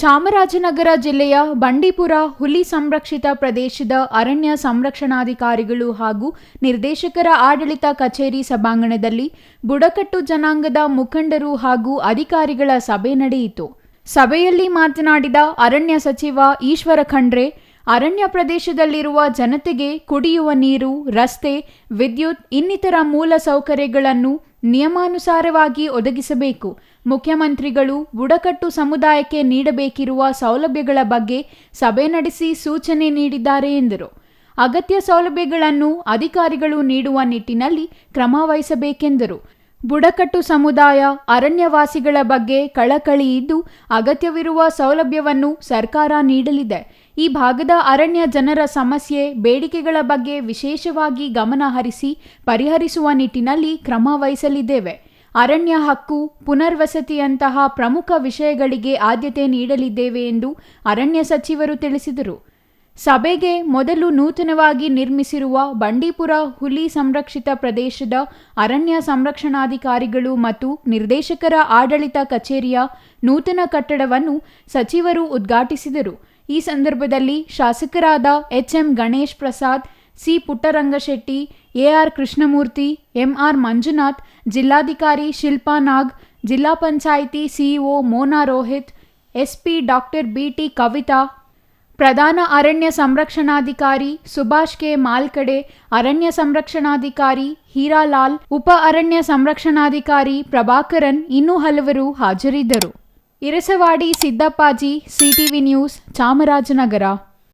ಚಾಮರಾಜನಗರ ಜಿಲ್ಲೆಯ ಬಂಡೀಪುರ ಹುಲಿ ಸಂರಕ್ಷಿತ ಪ್ರದೇಶದ ಅರಣ್ಯ ಸಂರಕ್ಷಣಾಧಿಕಾರಿಗಳು ಹಾಗೂ ನಿರ್ದೇಶಕರ ಆಡಳಿತ ಕಚೇರಿ ಸಭಾಂಗಣದಲ್ಲಿ ಬುಡಕಟ್ಟು ಜನಾಂಗದ ಮುಖಂಡರು ಹಾಗೂ ಅಧಿಕಾರಿಗಳ ಸಭೆ ನಡೆಯಿತು. ಸಭೆಯಲ್ಲಿ ಮಾತನಾಡಿದ ಅರಣ್ಯ ಸಚಿವ ಈಶ್ವರ ಖಂಡ್ರೆ, ಅರಣ್ಯ ಪ್ರದೇಶದಲ್ಲಿರುವ ಜನತೆಗೆ ಕುಡಿಯುವ ನೀರು, ರಸ್ತೆ, ವಿದ್ಯುತ್ ಇನ್ನಿತರ ಮೂಲ ಸೌಕರ್ಯಗಳನ್ನು ನಿಯಮಾನುಸಾರವಾಗಿ ಒದಗಿಸಬೇಕು. ಮುಖ್ಯಮಂತ್ರಿಗಳು ಬುಡಕಟ್ಟು ಸಮುದಾಯಕ್ಕೆ ನೀಡಬೇಕಿರುವ ಸೌಲಭ್ಯಗಳ ಬಗ್ಗೆ ಸಭೆ ನಡೆಸಿ ಸೂಚನೆ ನೀಡಿದ್ದಾರೆ ಎಂದರು. ಅಗತ್ಯ ಸೌಲಭ್ಯಗಳನ್ನು ಅಧಿಕಾರಿಗಳು ನೀಡುವ ನಿಟ್ಟಿನಲ್ಲಿ ಕ್ರಮ ವಹಿಸಬೇಕೆಂದರು. ಬುಡಕಟ್ಟು ಸಮುದಾಯ ಅರಣ್ಯವಾಸಿಗಳ ಬಗ್ಗೆ ಕಳಕಳಿ ಇದ್ದು ಅಗತ್ಯವಿರುವ ಸೌಲಭ್ಯವನ್ನು ಸರ್ಕಾರ ನೀಡಲಿದೆ. ಈ ಭಾಗದ ಅರಣ್ಯ ಜನರ ಸಮಸ್ಯೆ, ಬೇಡಿಕೆಗಳ ಬಗ್ಗೆ ವಿಶೇಷವಾಗಿ ಗಮನ ಹರಿಸಿ ಪರಿಹರಿಸುವ ನಿಟ್ಟಿನಲ್ಲಿ ಕ್ರಮ ವಹಿಸಲಿದ್ದೇವೆ. ಅರಣ್ಯ ಹಕ್ಕು, ಪುನರ್ವಸತಿಯಂತಹ ಪ್ರಮುಖ ವಿಷಯಗಳಿಗೆ ಆದ್ಯತೆ ನೀಡಲಿದ್ದೇವೆ ಎಂದು ಅರಣ್ಯ ಸಚಿವರು ತಿಳಿಸಿದರು. ಸಭೆಗೆ ಮೊದಲು ನೂತನವಾಗಿ ನಿರ್ಮಿಸಿರುವ ಬಂಡೀಪುರ ಹುಲಿ ಸಂರಕ್ಷಿತ ಪ್ರದೇಶದ ಅರಣ್ಯ ಸಂರಕ್ಷಣಾಧಿಕಾರಿಗಳು ಮತ್ತು ನಿರ್ದೇಶಕರ ಆಡಳಿತ ಕಚೇರಿಯ ನೂತನ ಕಟ್ಟಡವನ್ನು ಸಚಿವರು ಉದ್ಘಾಟಿಸಿದರು. ಈ ಸಂದರ್ಭದಲ್ಲಿ ಶಾಸಕರಾದ HM Ganesh Prasad, C Puttarangashetty AR Krishnamurthy MR Manjunath, ಜಿಲ್ಲಾಧಿಕಾರಿ ಶಿಲ್ಪಾ ನಾಗ್, ಜಿಲ್ಲಾ panchayat CEO Mona Rohit SP doctor BT Kavitha, ಪ್ರಧಾನ ಅರಣ್ಯ ಸಂರಕ್ಷಣಾಧಿಕಾರಿ ಸುಭಾಷ್ ಕೆ ಮಾಲ್ಕಡೆ, ಅರಣ್ಯ ಸಂರಕ್ಷಣಾಧಿಕಾರಿ ಹೀರಾಲಾಲ್, ಉಪ ಅರಣ್ಯ ಸಂರಕ್ಷಣಾಧಿಕಾರಿ ಪ್ರಭಾಕರನ್ ಇನ್ನೂ ಹಲವರು ಹಾಜರಿದ್ದರು. Irasavadi Siddappaji CTV news, Chamarajanagar.